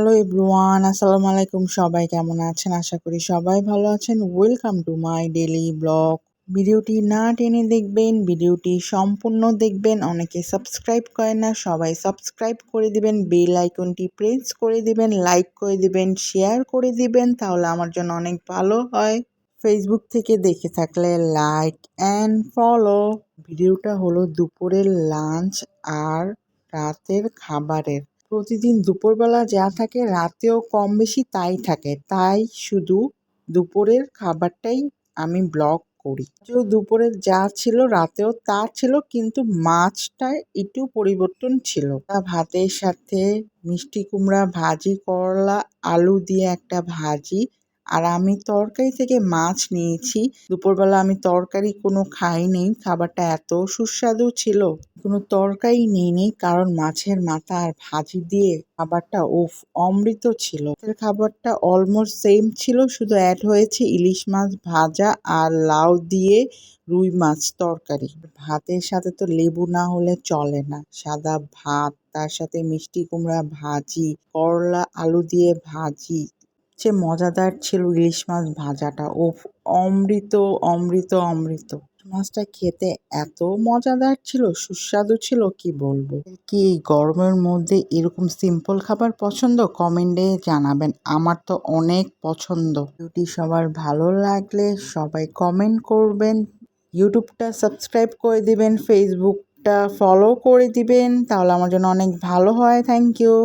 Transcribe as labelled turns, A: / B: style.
A: Hello everyone আসসালামু আলাইকুম সবাই কেমন আছেন? আশা করি সবাই ভালো আছেন। Welcome to my daily vlog ভিডিওটি না টেনে দেখবেন, ভিডিওটি সম্পূর্ণ দেখবেন। অনেকে সাবস্ক্রাইব করেন না, সবাই সাবস্ক্রাইব করে দিবেন। বেল আইকনটি প্রেস করে দিবেন লাইক করে দিবেন শেয়ার করে দিবেন, তাহলে আমার জন্য অনেক ভালো হয়। ফেসবুক থেকে দেখে থাকলে লাইক অ্যান্ড ফলো ভিডিওটা হলো দুপুরের লাঞ্চ আর রাতের খাবারের। প্রতিদিন দুপুরবেলা যা থাকে, রাতেও কম বেশি তাই থাকে। তাই শুধু দুপুরের খাবারটাই আমি ব্লক করি। তো দুপুরের যা ছিল রাতেও তা ছিল, কিন্তু মাছটা একটু পরিবর্তন ছিল। তা ভাতের সাথে মিষ্টি কুমড়া, ভাজি, করলা, আলু দিয়ে একটা ভাজি আর আমি তরকারি থেকে মাছ নিয়েছি। দুপুরবেলা আমি তরকারি কোনো খাইনি, খাবারটা এত সুস্বাদু ছিল। কোনো তরকারি নিইনি, কারণ মাছের মাথা আর ভাজি দিয়ে খাবারটা উফ, অমৃত ছিল। খাবারটা অলমোস্ট সেম ছিল, শুধু অ্যাড হয়েছে ইলিশ মাছ ভাজা আর লাউ দিয়ে রুই মাছ তরকারি। ভাতের সাথে তো লেবু না হলে চলে না। সাদা ভাত, তার সাথে মিষ্টি কুমড়া ভাজি, করলা আলু দিয়ে ভাজি সে মজাদার ছিল ইলিশ মাছ ভাজাটা। ও অমৃত অমৃত অমৃত। মাছটা খেতে এত মজাদার ছিল, সুস্বাদু ছিল, কি বলব? কি এই গরমের মধ্যে এরকম সিম্পল খাবার পছন্দ? কমেন্টে জানাবেন। আমার তো অনেক পছন্দ। ভিডিওটি সবার ভালো লাগলে সবাই কমেন্ট করবেন। ইউটিউবটা সাবস্ক্রাইব করে দিবেন ফেসবুকটা ফলো করে দিবেন, তাহলে আমার জন্য অনেক ভালো হয়। Thank you